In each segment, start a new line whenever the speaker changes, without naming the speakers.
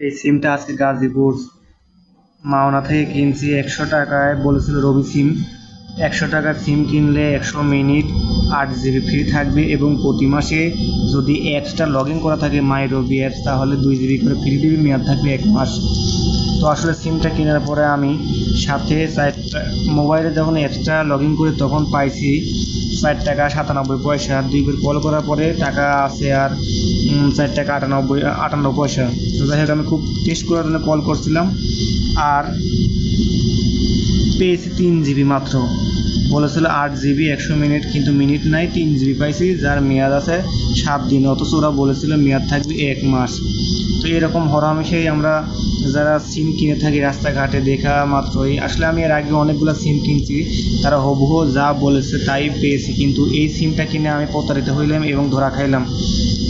এই সিমটা আজকে গাজীপুর মাওনা থেকে কিনছি একশো টাকায়, বলেছিল রবি সিম। একশো টাকার সিম কিনলে একশো মিনিট আট জিবি ফ্রি থাকবে এবং প্রতি মাসে যদি অ্যাপসটা লগ ইন করা থাকে, মাই রবি অ্যাপস তাহলে দুই জিবি করে ফ্রি দেবে, মেয়াদ থাকবে এক মাস। তো আসলে সিমটা কেনার পরে আমি সাথে চারটা মোবাইলে যখন অ্যাপসটা লগ ইন করি তখন পাইছি চার টাকা সাতানব্বই পয়সা। দুই দুইবার কল করার পরে টাকা আছে আর চার টাকা আটানব্বই, আটান্ন পয়সা। তো যাই হোক, আমি খুব টেস্ট করার জন্য কল করছিলাম আর পেয়েছি তিন জিবি মাত্র। বলেছিল আট জিবি, একশো মিনিট, কিন্তু মিনিট নাই, তিন জিবি পাইছি, যার মেয়াদ আছে সাত দিন। অথচ ওরা বলেছিল মেয়াদ থাকবে এক মাস। তো এরকম হরহামেশাই আমরা যারা সিম কিনে থাকি রাস্তাঘাটে দেখা মাত্রই, আসলে আমি এর আগে অনেকগুলো সিম কিনছি, তারা হবুহ যা বলেছে তাই পেয়েছি, কিন্তু এই সিমটা কিনে আমি প্রতারিত হইলাম এবং ধরা খাইলাম।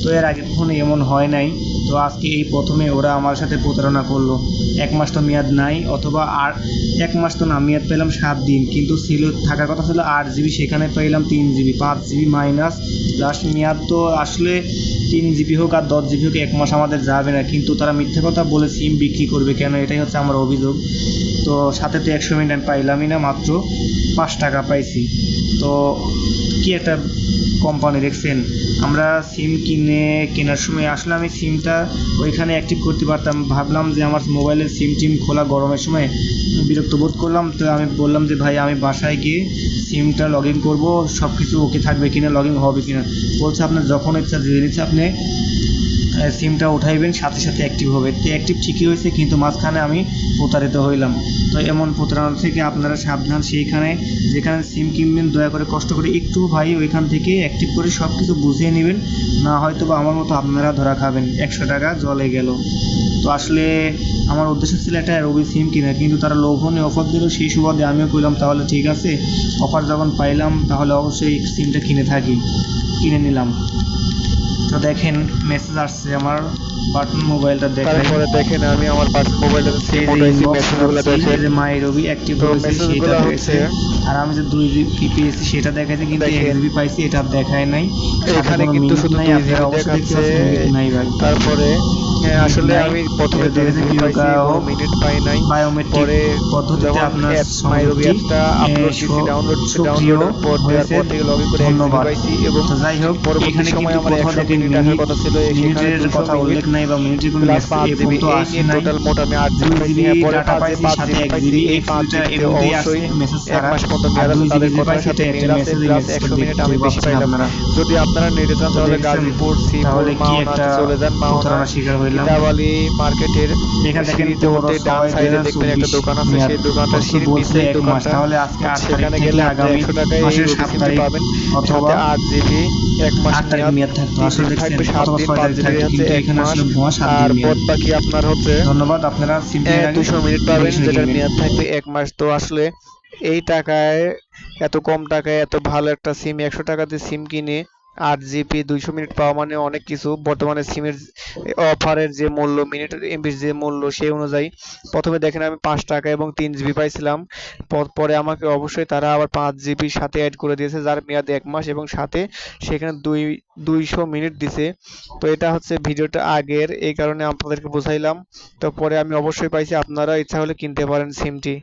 তো এর আগে কখনো এমন হয় নাই। তো আজকে এই প্রথমে ওরা আমার সাথে প্রতারণা করল। এক মাস তো মেয়াদ নাই, অথবা আর এক মাস তো না, মেয়াদ পেলাম সাত দিন, কিন্তু ছিল থাকার কথা ছিল আট জিবি, সেখানে পেলাম তিন জিবি, পাঁচ জিবি মাইনাস লাস্ট মেয়াদ তো আসলে তিন জিবি হোক আর দশ জিবি হোক, এক মাস আমাদের যাবে না। কিন্তু তারা মিথ্যে কথা বলে সিম বিক্রি করবে কেন? এটাই হচ্ছে আমার অভিযোগ। তো সাথে তো একশো মিনিট আমি পাইলামই না, মাত্র পাঁচ টাকা পাইছি। তো কি একটা কোম্পানি দেখছেন? আমরা সিম কিনে, কেনার সময় আসলে আমি সিমটা ওইখানে অ্যাক্টিভ করতে পারতাম। ভাবলাম যে আমার মোবাইলের সিম টিম খোলা গরমের সময়, বিরক্ত বোধ করলাম। তো আমি বললাম যে, ভাই, আমি বাসায় গিয়ে সিমটা লগ ইন করব সব কিছু ওকে থাকবে কিনা লগ ইন হবে কিনা। বলছে আপনার যখন ইচ্ছা যে ইচ্ছা আপনি। সিমটা উঠাইবেন, সাথে সাথে অ্যাক্টিভ হবে। তো অ্যাক্টিভ ঠিকই হয়েছে, কিন্তু মাঝখানে আমি প্রতারিত হইলাম। তো এমন প্রতারণা থেকে আপনারা সাবধান, সেইখানে যেখানে সিম কিনবেন, দয়া করে কষ্ট করে একটু ভাই ওইখান থেকে অ্যাক্টিভ করে সব কিছু বুঝিয়ে নেবেন। না হয়তো বা আমার মতো আপনারা ধরা খাবেন। একশো টাকা জলে গেল। তো আসলে আমার উদ্দেশ্য ছিল একটা রবি সিম কিনা কিন্তু তারা লোভনে অফার দিল। সেই সুবাদে আমিও কইলাম, তাহলে ঠিক আছে, অফার যখন পাইলাম, তাহলে অবশ্যই সিমটা কিনে থাকি। কিনে নিলাম। তো দেখেন মেসেজ আসছে আমার বাটন মোবাইলটা দেখেন।
তারপরে দেখেন আমি আমার বাটন মোবাইলে সেই মেসেজগুলো যে
মাই রবি অ্যাক্টিভ
হয়েছে
সেটা
হচ্ছে
আর আমি যে দুই জিবি পেয়েছি সেটা দেখাইছে কিন্তু এক
দেখেন।
জিবি পাইছি এটা দেখায় নাই।
এখানে কিন্তু শুধু
নাই,
দুই জিবি
অবশ্যই
দেখাচ্ছে।
নাই ভাই।
তারপরে হ্যাঁ, আসলে আমি প্রথমে জিবি
কি
পাইছি কোনো মিনিট পাই নাই পরে
পদ্ধতিতে আপনার
অ্যাপ মাই অ্যাপটা আপলোড দিছি ডাউনলোড
সক্রিয়
ডাউনলোডের পর দেওয়ার পর থেকে লগ ইন করে
ধন্যবাদ।
পাইছি এবং
যাই হোক
পরবর্তী
এখানে
সময় আমার
কোথাও
একশো
দেখেন
মিনিট আসার
মিনিট
কথা ছিল
মিনিটের কথা উল্লেখ নাই বা মিনিটের কোনো
প্লাস
message
পাঁচ
এ
জিবি
পর্যন্ত
এই
আসে নাই।
টোটাল মোট আমি আট জিবি
দুই
পাইছি হ্যাঁ, পরে
ডাটা পাইছি সাথে
জিবি
এক জিবি
এই পাঁচ
এটা
জিবিতে
এর
অবশ্যই
আসে মেসেজ
এক মাস পর্যন্ত মেয়াদ আছে তাদের কথার সাথে মিল আছে প্লাস একশো মিনিট আমি বেশি পাইলাম যদি আপনারা নেটে চান তাহলে? গাজীপুর
কি
মাওনা
একটা
চলে যান মাওনা
শিকার হইলাম
কিতাবালি মার্কেটের
এখান থেকে
সিঁড়িতে ডান সাইডে দেখবেন একটা দোকান আছে সেই দোকানটা সিঁড়ির নিচে
এক মাস,
দোকানটা
তাহলে আজকে
সেখানে গেলে
আগামী
একশো টাকায় এই
মাসের
রবি
তারিখ
পাবেন।
অথবা
সাথে জিবি এক মাস
মেয়াদ থাকতো। আসলে
থাকবে সাত দিন
ছয়
পাঁচ
তারিখ
জিবি
থাকতো,
হচ্ছে এক মাস
আসলে ভুয়া সাত
আর
দিন
বাকি আপনার হচ্ছে
ধন্যবাদ আপনারা
দুশো মিনিট পাবেন যেটার মেয়াদ থাকবে এক মাস। তো আসলে এই টাকায় এত কম টাকায় এত ভালো একটা সিম একশো টাকা দিয়ে সিম কিনে আট জিবি, দুইশো মিনিট পাওয়া মানে অনেক কিছু। বর্তমানে সিমের অফারের যে মূল্য, মিনিট এমবির যে মূল্য সেই অনুযায়ী প্রথমে দেখেন আমি পাঁচ টাকা এবং তিন জিবি পাইছিলাম। পরে আমাকে অবশ্যই তারা আবার পাঁচ জিবির সাথে অ্যাড করে দিয়েছে, যার মেয়াদ এক মাস এবং সাথে সেখানে দুই, দুইশো মিনিট দিছে। তো এটা হচ্ছে ভিডিওটা আগের, এই কারণে আপনাদেরকে বোঝাইলাম। তো পরে আমি অবশ্যই পাইছি আপনারা ইচ্ছা হলে কিনতে পারেন সিমটি।